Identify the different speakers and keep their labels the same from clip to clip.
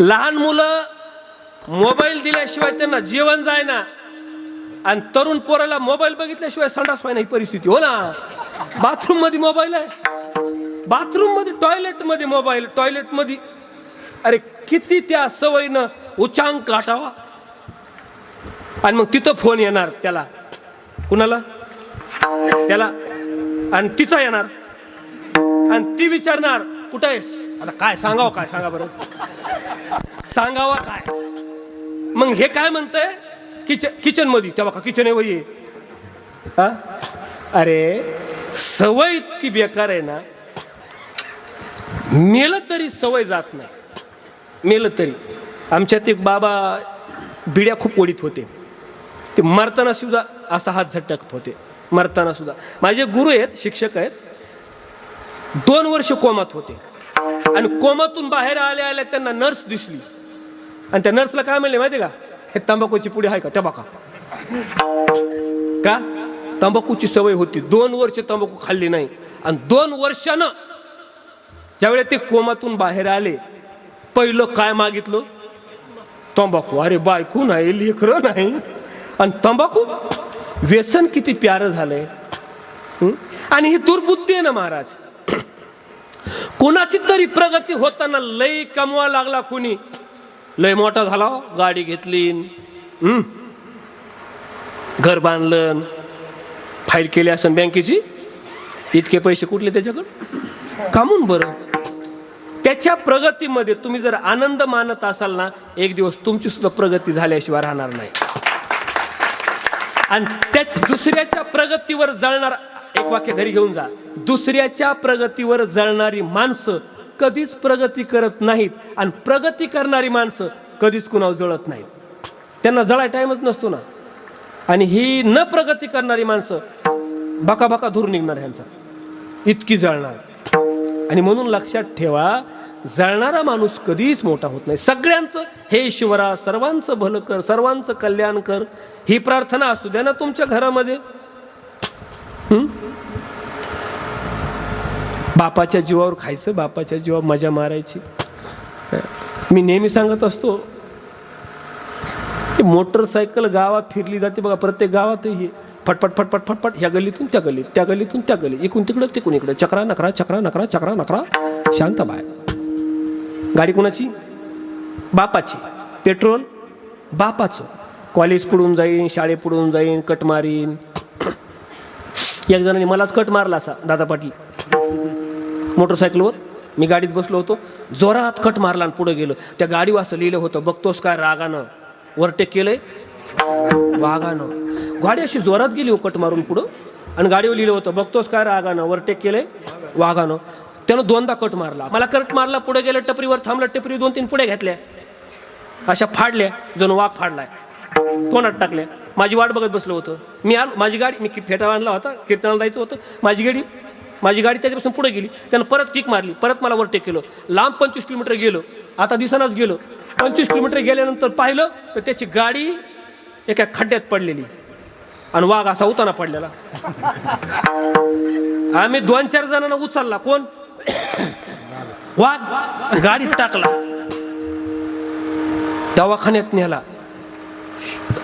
Speaker 1: लहान मुलं मोबाईल दिल्याशिवाय त्यांना जेवण जाय ना आणि तरुण पोराला मोबाईल बघितल्याशिवाय संडास व्हायना ही परिस्थिती. हो ना? बाथरूममध्ये मोबाईल आहे. बाथरूममध्ये टॉयलेटमध्ये मोबाईल टॉयलेटमध्ये. अरे किती त्या सवयीनं उच्चांक गाठावा आणि मग तिथं फोन येणार त्याला. कुणाला? त्याला. आणि तिचा येणार. आणि ती विचारणार कुठं आहेस? आता काय सांगावं काय सांगा बरं? सांगावा काय? मग हे काय म्हणतंय? किचन किचनमध्ये तेव्हा का किचन आहे हा? अरे सवय इतकी बेकार आहे ना. मेलं तरी सवय जात नाही. मेलं तरी. आमच्यात एक बाबा बिड्या खूप ओढीत होते. ते मरताना सुद्धा असा हात झटकत होते. मरताना सुद्धा. माझे गुरु आहेत शिक्षक आहेत. दोन वर्ष कोमात होते. आणि कोमातून बाहेर आल्या आल्या त्यांना नर्स दिसली. आणि त्या नर्सला काय म्हणले माहिती का? हे तंबाखूची पुढे आहे का? त्या बघा. का? तंबाखूची सवय होती. दोन वर्ष तंबाखू खाल्ली नाही. आणि दोन वर्षानं ज्यावेळेस ते कोमातून बाहेर आले पहिलं काय मागितलं? तंबाखू. अरे बायको नाही लेकरं नाही. आणि तंबाखू व्यसन किती प्यारं झालंय. आणि ही दुर्बुद्धी आहे ना महाराज. कोणाची तरी प्रगती होताना लय कमवा लागला कुणी लय मोठा झाला हो. गाडी घेतली. घर बांधलं. फाईल केली असेल बँकेची. इतके पैसे कुठले त्याच्याकडं कामून बरं. त्याच्या प्रगतीमध्ये तुम्ही जर आनंद मानत असाल ना एक दिवस तुमची सुद्धा प्रगती झाल्याशिवाय राहणार नाही. आणि त्याच दुसऱ्याच्या प्रगतीवर जळणार एक वाक्य घरी घेऊन जा. दुसऱ्याच्या प्रगतीवर जळणारी माणसं कधीच प्रगती करत नाहीत आणि प्रगती करणारी माणसं कधीच कुणावर जळत नाहीत. त्यांना जळाय टाइमच नसतो ना. आणि ही न प्रगती करणारी माणसं बका धूर निघणार ह्यांचा इतकी जळणार. आणि म्हणून लक्षात ठेवा जळणारा माणूस कधीच मोठा होत नाही. सगळ्यांचं हे ईश्वरा सर्वांचं भलं कर सर्वांचं कल्याण कर. ही प्रार्थना असू द्या ना तुमच्या घरामध्ये. हम्म बापाच्या जीवावर खायचं बापाच्या जीवावर मजा मारायची. मी नेहमी सांगत असतो की मोटरसायकल गावात फिरली जाते बघा प्रत्येक गावात हे फटफट फटफट फटफट ह्या गल्लीतून त्या गल्लीत त्या गल्लीतून त्या गल्लीत इकून तिकडं तिकून इकडं चक्रा नकरा चक्रा नकरा चक्रा नकरा शांत बाय गाडी कोणाची? बापाची. पेट्रोल? बापाचं. कॉलेज पुढून जाईन शाळे पुढून जाईन कट मारीन. एक जणांनी मलाच कट मारला असा दादा पाटील. मोटरसायकलवर. मी गाडीत बसलो होतो. जोरात कट मारला आणि पुढे गेलो. त्या गाडी वाजता लिहिलं होतं बघतोस काय रागानं? वरटेक केलंय. वाघानं. गाडी अशी जोरात गेली हो कट मारून पुढं. आणि गाडीवर लिहिलं होतं बघतोस काय रागानं? वरटेक केलंय. वाघानं. त्यानं दोनदा कट मारला. मला कट मारला पुढे गेलं टपरीवर थांबलं टपरी दोन तीन पुढे घेतल्या. अशा फाडल्या जणू वाघ फाडलाय. तोंडात टाकल्या. माझी वाट बघत बसलो होतं. मी आलो माझी गाडी मी फेटा बांधला होता कीर्तनाला जायचं होतं. माझी गाडी माझी गाडी त्याच्यापासून पुढे गेली त्यानं परत किक मारली परत मला वरटेक केलं. लांब पंचवीस किलोमीटर गेलो आता दिसानाच गेलो. पंचवीस किलोमीटर गेल्यानंतर पाहिलं तर त्याची गाडी एका खड्ड्यात पडलेली. आणि वाघ असा उताना पडलेला. आम्ही दोन चार जणांना उचलला. कोण? वाघ गाडीत टाकला. दवाखान्यात नेला.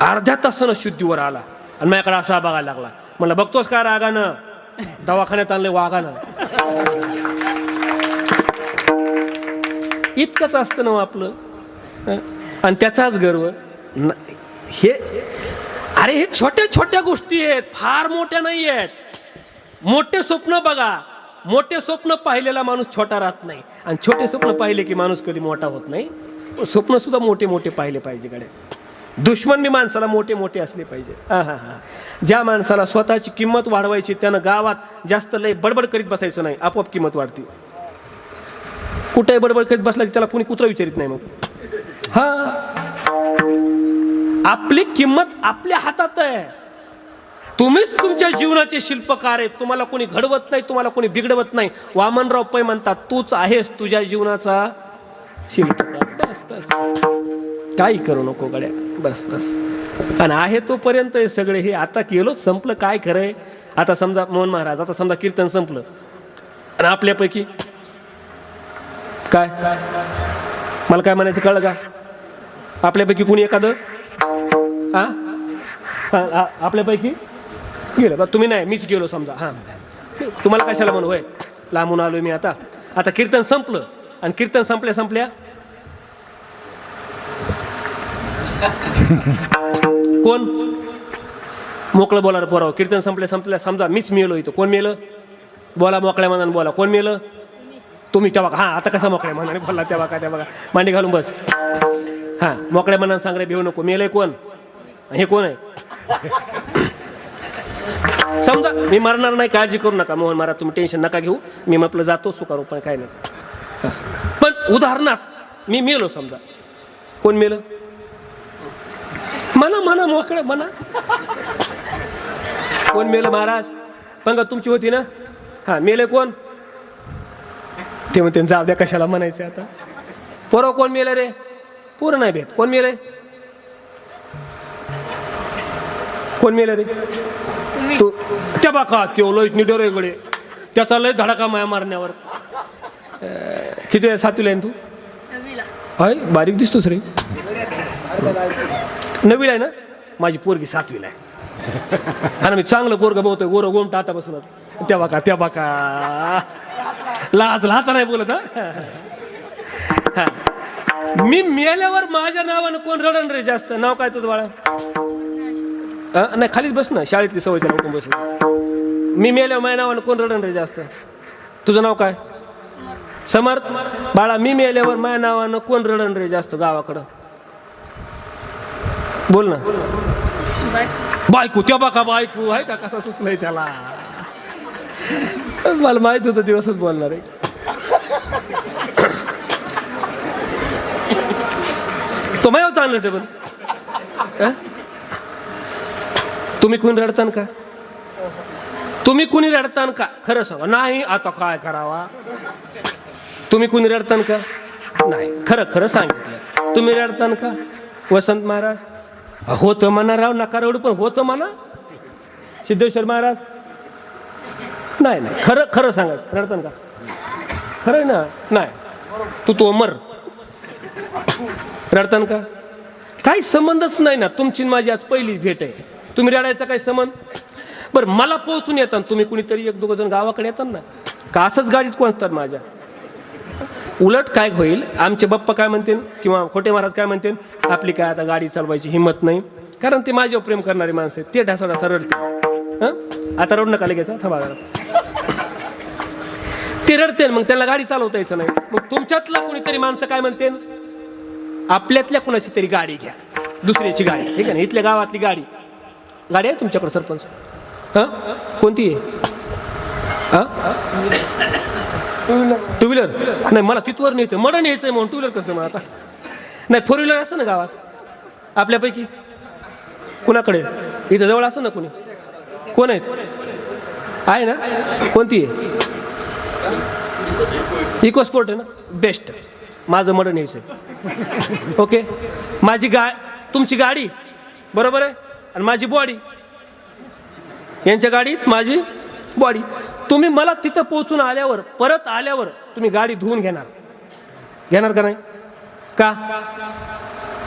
Speaker 1: अर्ध्या तासानं शुद्धीवर आला. आणि माझ्याकडे असा बघायला लागला. मला बघतोस का रागानं? दवाखान्यात आणले वाघानं. इतकंच असतं ना हो आपलं. आणि त्याचाच गर्व. हे अरे हे छोट्या छोट्या गोष्टी आहेत फार मोठ्या नाही आहेत. मोठे स्वप्न बघा. मोठे स्वप्न पाहिलेला माणूस छोटा राहत नाही. आणि छोटे स्वप्न पाहिले की माणूस कधी मोठा होत नाही. स्वप्न सुद्धा मोठे मोठे पाहिले पाहिजे कडे दुश्मन बी माणसाला मोठे मोठे असले पाहिजे. हा हा हा. ज्या माणसाला स्वतःची किंमत वाढवायची त्यानं गावात जास्त लय बडबड करीत बसायचं नाही आपोआप किंमत वाढते. कुठेही बडबड करीत बसला की त्याला कोणी कुत्रा विचारित नाही मग? हा. आपली किंमत आपल्या हातात आहे. तुम्हीच तुमच्या जीवनाचे शिल्पकार आहेत. तुम्हाला कोणी घडवत नाही तुम्हाला कोणी बिघडवत नाही. वामनराव पै म्हणतात तूच आहेस तुझ्या जीवनाचा शिल्पकार. बस बस. काही करू नको गड्या? बस बस. आणि आहे तोपर्यंत हे सगळे हे आता केलो संपलं. काय खरंय? आता समजा मोहन महाराज आता समजा कीर्तन संपलं. आणि आपल्यापैकी काय? मला काय म्हणायचं कळलं का? आपल्यापैकी कुणी एखादं? हा हा, आपल्यापैकी? गेलं. बा तुम्ही नाही मीच गेलो समजा. हां. तुम्हाला कशाला म्हणू? होय लांबून आलो मी आता. आता कीर्तन संपलं. आणि कीर्तन संपल्या संपल्या कोण? मोकळं बोला पोराव हो. कीर्तन संपले संपल्या समजा मीच मेलो इथं. कोण मेलं? बोला मोकळ्या मनाने बोला. कोण मेलं? तुम्ही तेव्हा हां आता कसा मोकळ्या मनाने बोलला तेव्हा का तेव्हा का? मांडी घालून बस. हां मोकळ्या मनाने सांग रे भिवू नको. मेलंय कोण? हे कोण आहे? समजा मी मरणार नाही काळजी करू नका. मोहन महाराज तुम्ही टेन्शन नका घेऊ. मी म्हटलं जातो सुकारू पण काय नाही. पण उदाहरणार्थ मी मेलो समजा. कोण मेलं? म्हणा म्हणा मोकळं म्हणा कोण मेलं महाराज? पंगत तुमची होती ना? हा मेले कोण? ते म्हणते जाऊ द्या कशाला म्हणायचं आता. पोरं कोण मेलं रे? पोरं नाही भेट. कोण मेलंय? कोण मेलं रे? तू त्या बाका त्यो लय निडर गडे. त्याचा लय धडाका माया मारण्यावर. किती सातवीला आहे तू? आहे बारीक दिसतोस रे. नवीला आहे ना? माझी पोरगी सातवीला आहे. आणि मी चांगलं पोरग बघतोय गोर गोमटा टाता बसूनच त्या बाका त्या बाका. लाज लाता नाही बोलत हा? मी मेल्यावर माझ्या नावानं कोण रडण रे जास्त? नाव काय तुझं बाळा? नाही खालीच बस ना शाळेतली सवय त्याला बस मी मेल्यावर माझ्या नावानं कोण रडण रे जास्त? तुझं नाव काय? समर्थ. बाळा मी मेल्यावर माझ्या नावानं कोण रडण रे जास्त गावाकडं? बोल ना. बायको त्या बाका बायको आहे का कसा सुचलाय त्याला? मला माहीत होतं दिवसच बोलणार आहे. तो चालणार ते पण? तुम्ही कुणी रडतान का? तुम्ही कुणी रडतान का? खरं सांगा. नाही आता काय करावा? तुम्ही कुणी रडतान का? नाही खरं खरं सांगितलं. तुम्ही रडतान का वसंत महाराज? होतं हो म्हणा राव नका रडू पण होतं म्हणा. सिद्धेश्वर महाराज. नाही नाही खरं खरं सांगायचं. रडतान का? खरं आहे ना? नाही. तू तो मर. रडतान का? काही संबंधच नाही ना. तुमची माझी आज पहिलीच भेट आहे. तुम्ही रडायचा काही संबंध? बरं मला पोहोचून येतात तुम्ही कुणीतरी एक दोघं जण गावाकडे येतात ना. का असंच गाडीत कोणतात माझ्या? उलट काय होईल? आमचे बाप्पा काय म्हणतील किंवा खोटे महाराज काय म्हणतील? आपली काय आता गाडी चालवायची हिंमत नाही. कारण ते माझ्यावर प्रेम करणारे माणसं आहेत. ते ढासा ढासा रडते हं? आता रडू नका लगेच थांबा जरा. ते रडते मग त्यांना गाडी चालवता यायचं नाही. मग तुमच्यातला कोणीतरी माणसं काय म्हणते आपल्यातल्या कोणाची तरी गाडी घ्या. दुसऱ्याची गाडी. ठीक आहे ना इथल्या गावातली गाडी. गाडी आहे तुमच्याकडे सरपंच. हां? कोणती? आहे हां? टू व्हीलर नाही मला तिथवर न्यायचं मला न्यायचं आहे म्हणून टू व्हीलर कसं मला आता? नाही फोर व्हीलर असं ना गावात? आपल्यापैकी? कुणाकडे? इथं जवळ असं ना कोणी? कोण आहेत? आहे ना? कोणती आहे? इको स्पोर्ट आहे ना? बेस्ट माझं मडण यायचं आहे ओके माझी गा तुमची गाडी? बरोबर आहे? आणि माझी बॉडी यांच्या गाडीत माझी बॉडी तुम्ही मला तिथं पोहोचून आल्यावर परत आल्यावर तुम्ही गाडी धुवून घेणार. घेणार का नाही? का?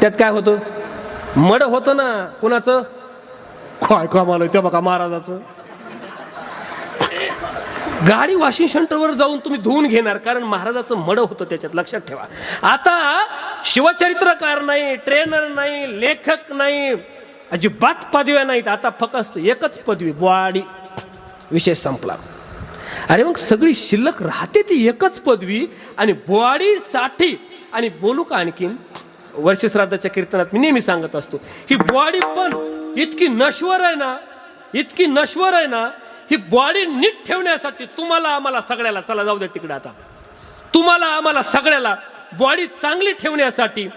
Speaker 1: त्यात काय होतं? मड होतं ना कुणाचं? काय कमाल त्या बघा महाराजाचं. गाडी वॉशिंग सेंटरवर जाऊन तुम्ही धुवून घेणार कारण महाराजाचं मड होतं त्याच्यात. लक्षात ठेवा. आता शिवचरित्रकार नाही ट्रेनर नाही लेखक नाही अजिबात पदव्या नाहीत. आता फक्त एकच पदवी बॉडी विषय संपला. अरे मग सगळी शिल्लक राहते ती एकच पदवी आणि बॉडीसाठी आणि बोलू का आणखीन? वर्षश्राद्धाच्या कीर्तनात मी नेहमी सांगत असतो ही बॉडी पण इतकी नश्वर आहे ना इतकी नश्वर आहे ना ही बॉडी नीट ठेवण्यासाठी तुम्हाला आम्हाला सगळ्याला चला जाऊ द्या तिकडे आता. तुम्हाला आम्हाला सगळ्याला बॉडी चांगली ठेवण्यासाठी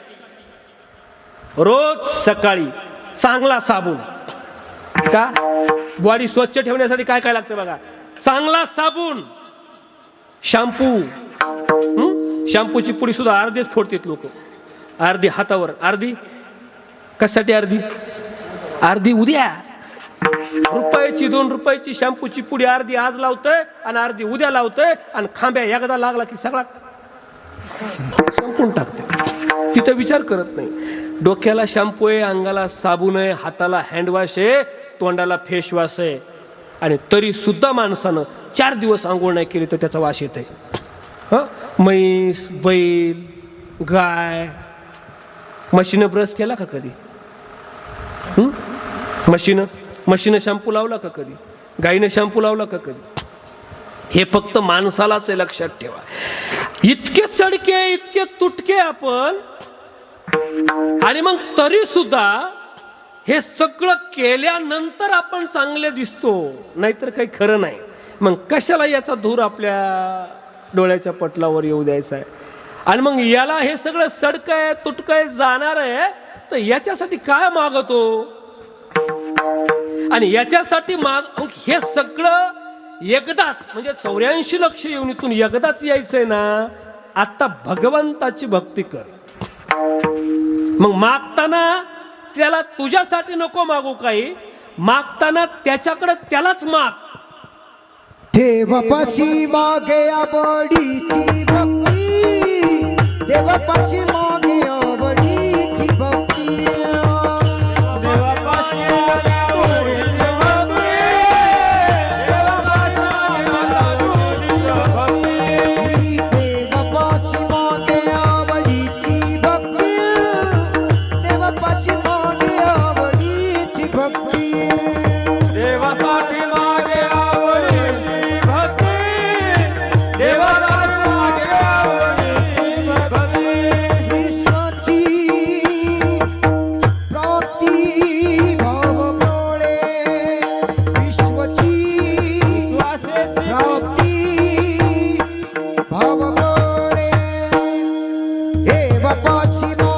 Speaker 1: रोज सकाळी चांगला साबून. का? बॉडी स्वच्छ ठेवण्यासाठी काय काय लागतं बघा? चांगला साबून. शॅम्पू. शॅम्पूची पुडी सुद्धा अर्धीच फोडतात लोक. अर्धी हातावर. अर्धी कशासाठी अर्धी? अर्धी उद्या. रुपयाची दोन रुपयाची शॅम्पूची पुडी अर्धी आज लावतोय आणि अर्धी उद्या लावतोय आणि खांब्या एकदा लागला की सगळा संपून टाकते. तिथं विचार करत नाही. डोक्याला शॅम्पू आहे अंगाला साबून आहे हाताला हँडवॉश आहे तोंडाला फेसवॉश आहे. आणि तरीसुद्धा माणसानं चार दिवस आंघोळ नाही केली तर त्याचा वास येत आहे हां? म्हैस बैल गाय. म्हशीनं ब्रश केला का कधी? मशीनं? म्हशीनं शॅम्पू लावला का कधी? गाईनं शॅम्पू लावला का कधी? हे फक्त माणसालाच आहे लक्षात ठेवा. इतके सडके इतके तुटके आपण. आणि मग तरी सुद्धा हे सगळं केल्यानंतर आपण चांगले दिसतो. नाहीतर काही खरं नाही. मग कशाला याचा धूर आपल्या डोळ्याच्या पटलावर येऊ द्यायचा आहे? आणि मग याला हे सगळं सडकं तुटकं जाणार आहे तर याच्यासाठी काय मागतो? आणि याच्यासाठी माग मग हे सगळं एकदाच म्हणजे चौऱ्याऐंशी लक्ष येऊन इथून एकदाच यायचंय ना आता भगवंताची भक्ती कर. मग मागताना त्याला तुझ्यासाठी नको मागू काही. मागताना त्याच्याकडे त्यालाच माग.
Speaker 2: देवपाशी मागे आवडीची भक्ती. देवपाशी मागे देवपाशी मागे